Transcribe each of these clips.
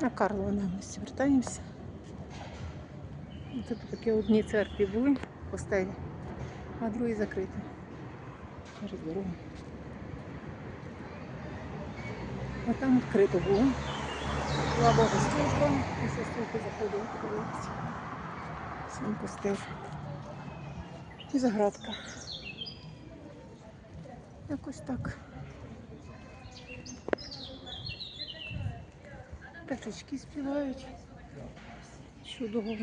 На Карлова ми вертаємося. Тут такі одні церкві були постелі, а другі закриті. Через дорогу. А там відкрито було. Була Бога служба, і сеструхи заходили, подивилися. Сам постель. І заградка. Якось так. Пташечки співають. Чудово.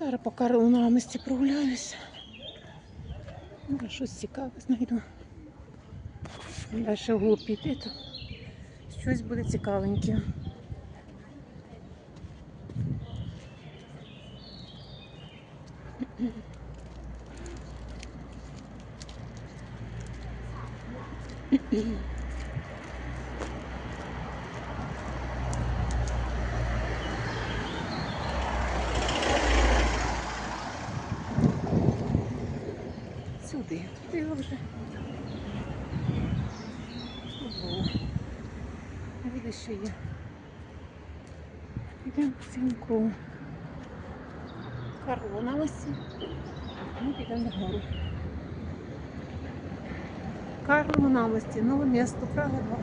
Зараз по Карловому місці прогуляюся. Може щось цікаве знайду. Далі вглуб піти, то щось буде цікавеньке. Сюди, туди вже. Буде ще є. Підемо по цьому кругу. Карло на лисі. Ми підемо вгору. Карлово намості, нове місто, Прага 2.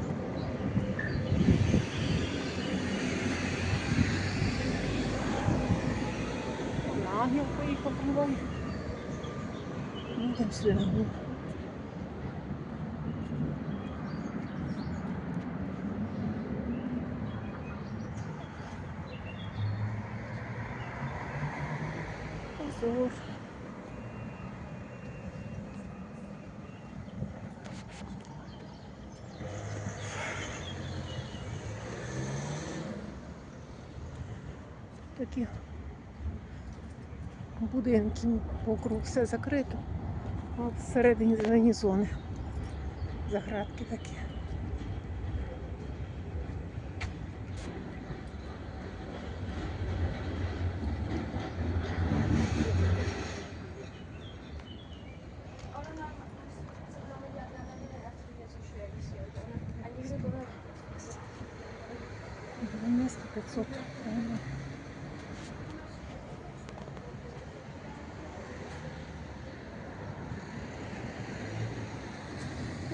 Нагів поїхав трамвай. Ну, там сюди Такі будинки вокруг все закрито. От всередині зелені зони. Заградки такі.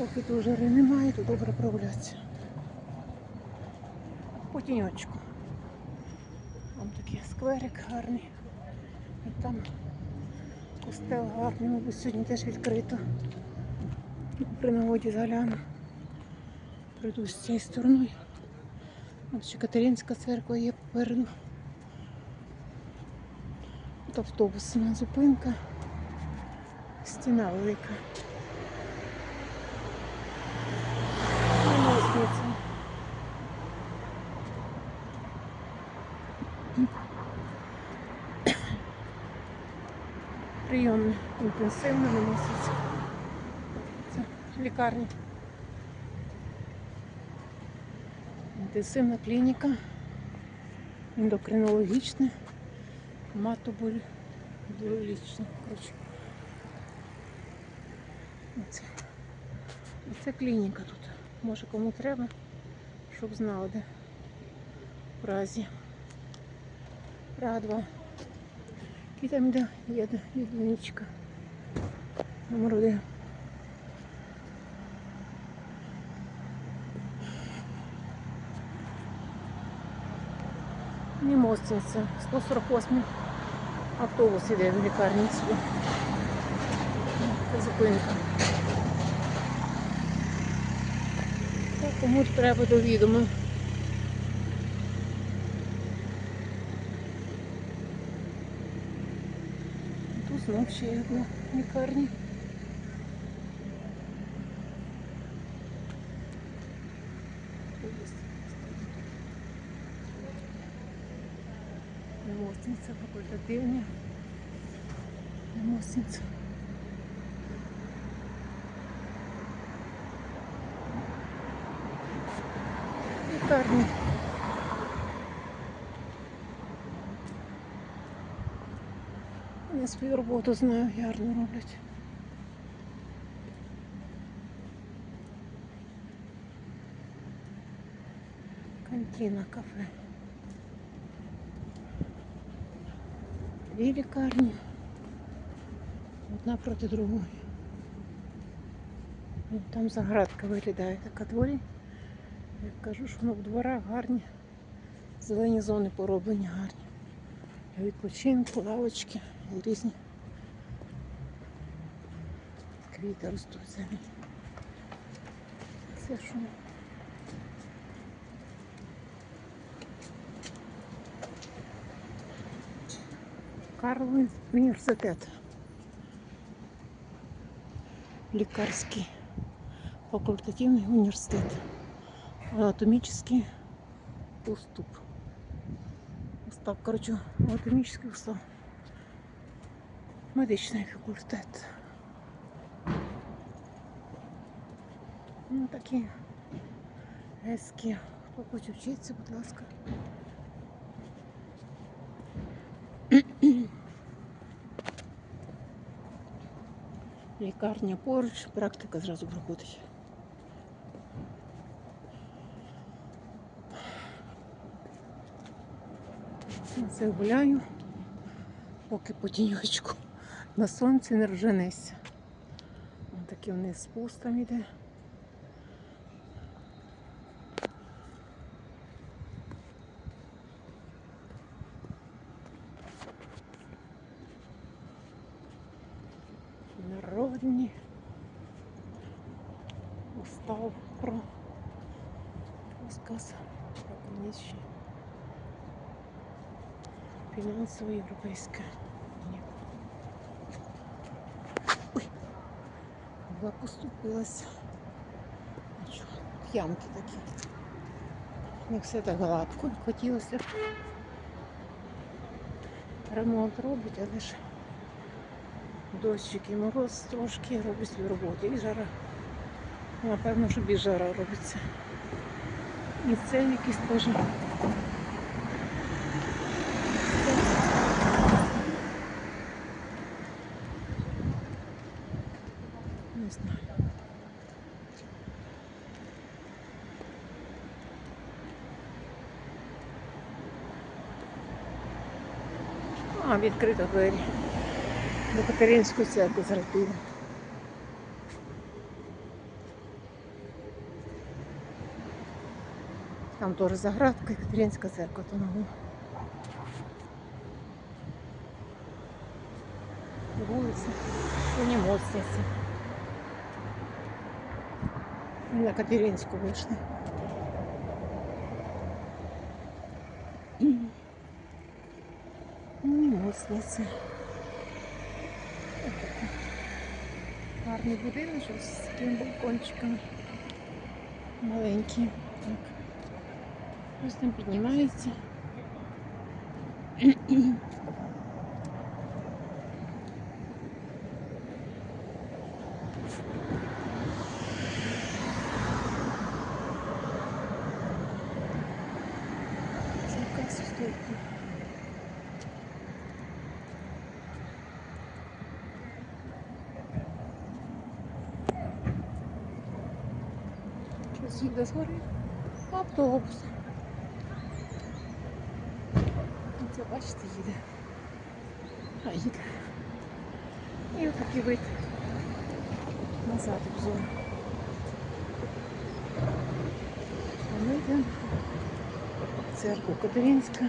Поки тут жари немає, то добре прогулятися. по тіньочку. Там такий скверик гарний. І там костел гарний, мабуть, сьогодні теж відкрито. При нагоді загляну. Пройду з цією стороною. От ще Катеринська церква є попереду. От автобусна зупинка. Стіна велика. Інтенсивно виноситься. Це лікарня. Інтенсивна клініка, ендокринологічна, матоболь, коротше. Оце. Це клініка тут. Може кому треба, щоб знали, де в Празі. Прага 2. І там де є єдиничка. Номер один. Моститься. 148 автобус іде в лікарні сюди. Це зупинка. Так, кому треба до відома. Тут знов ще одна лікарня. Мостниця факультативна. Мостниця. Лікарня. Я свою роботу знаю, гарно роблять. Кантина кафе. Дві лікарні. Одна проти другої. Ну, Там заградка виглядає така дворі. Я кажу, що ну, в дворах гарні. Зелені зони пороблені гарні. Відпочинку, лавочки і різні квіти ростуть самі. Це що? Карловий університет. Лікарський факультативний університет. Анатомический уступ. Устав, коротше, анатомічний устав. Медичний факультет. Ну такі ески. Хто хоче вчитися, будь ласка. Лікарня поруч, практика зразу проходить. Це гуляю, поки по тіньочку на сонці не рженеться. Ось такий вниз спустом іде. Фінансово європейська. Ні. Ой, була поступилася. Ямки такі. Не все так гладко. Хотілося. Ремонт робить, але ж дощик і мороз трошки робить свою роботу. І жара. Напевно, що більш жара робиться. І це якийсь теж. Не знаю. А, відкрито двері. До Катеринської церкви зараз. Там теж заградка, Катеринська церква то ногу. Вулиця. Сьогодні мостяться. Ми на Катеринську вийшли. Ну, і мостниця. Отакий Гарний будиночок з такими балкончиками. Маленький. Так. Ось там піднімається. Щось їде згори. Автобус. Це бачите, їде. А їде. І отакий вид. Назад обзор. Ми йдемо в церкву Катеринська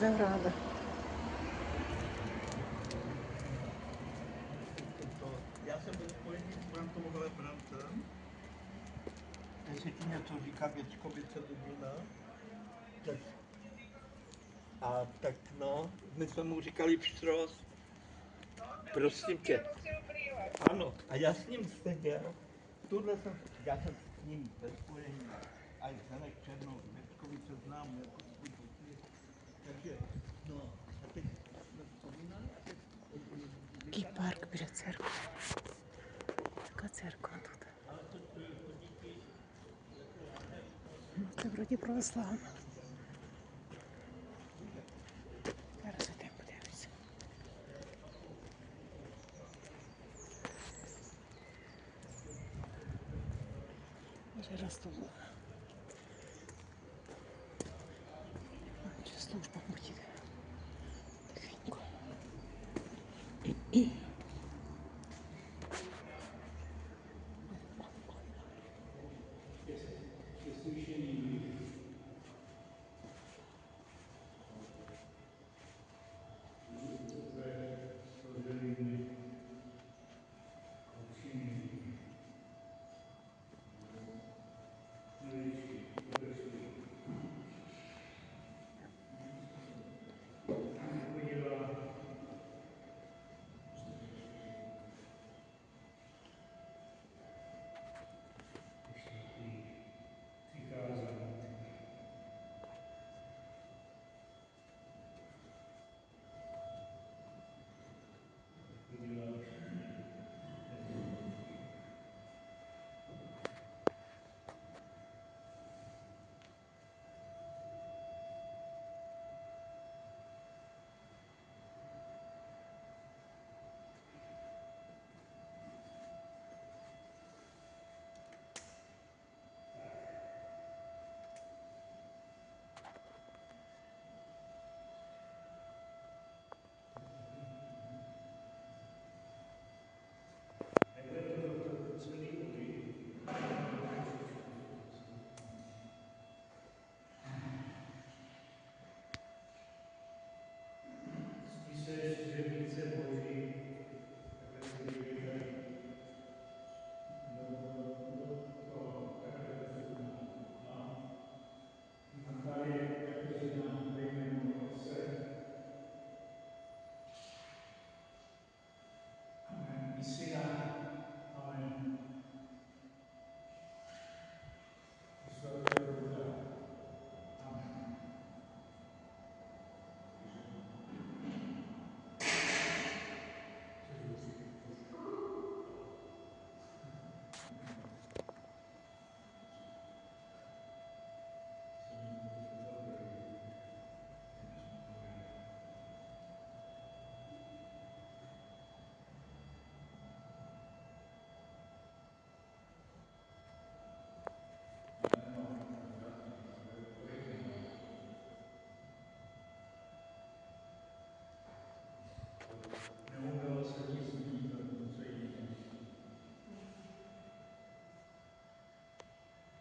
заграда. No, my jsme mu říkali pštros. Prosím tě. Ano, a já s ním seděl. Tuhle jsem, já jsem s ním ve spojení. A Zenek Černou, Větkovi co znám, jako Takže, no, a teď jsme vzpomínali a teď... Jaký park bude cerkov? Jaká cerkva to? Jsem no, proti proslám. Вже раз